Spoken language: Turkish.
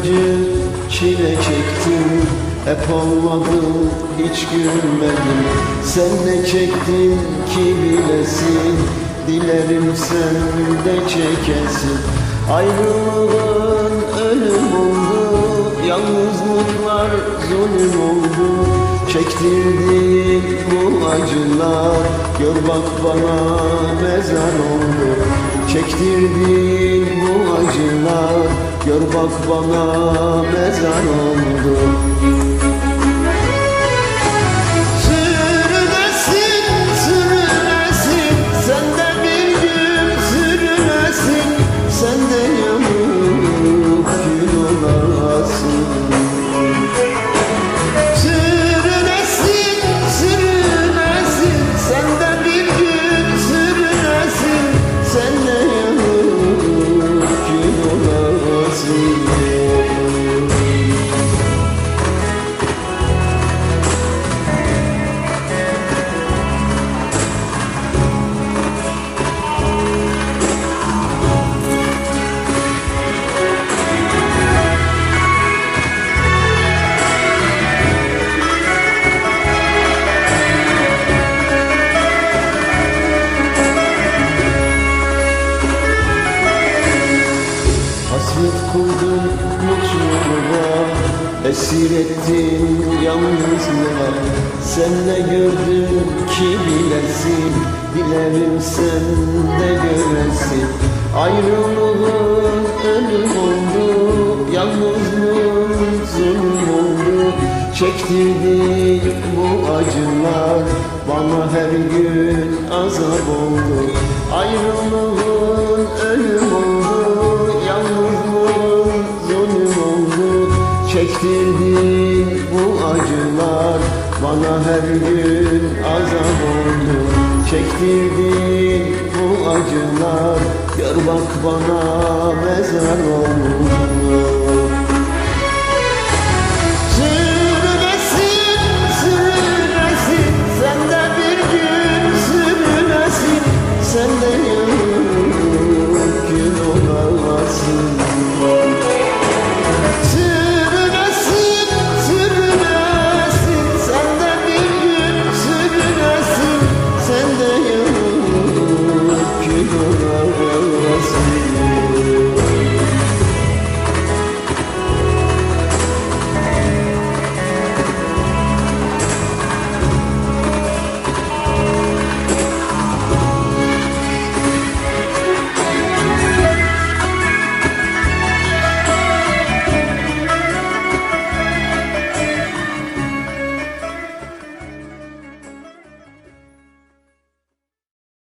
Acı çile çektim Hep olmadım hiç gülmedim. Sen ne çektin ki bilesin Dilerim sen de çekesin. Ayrılığın ölüm oldu Yalnızlıklar zulüm oldu. Çektirdiğin bu acılar Gör bak bana mezar oldu. Çektirdiğin Gör bak bana mezar oldu Hallelujah. Hasret kurdun mutluluğa Esir ettin yalnızlığa Sen de gördün ki bilesin. Dilerim sen de göresin. Ayrılığın ölüm oldu. Yalnızlığın zulüm oldu. Çektirdik bu acılar. Bana her gün azap oldu. Ayrılığın Çektirdik bu acılar Bana her gün azap oldu. Çektirdik bu acılar Gör bak bana mezar oldu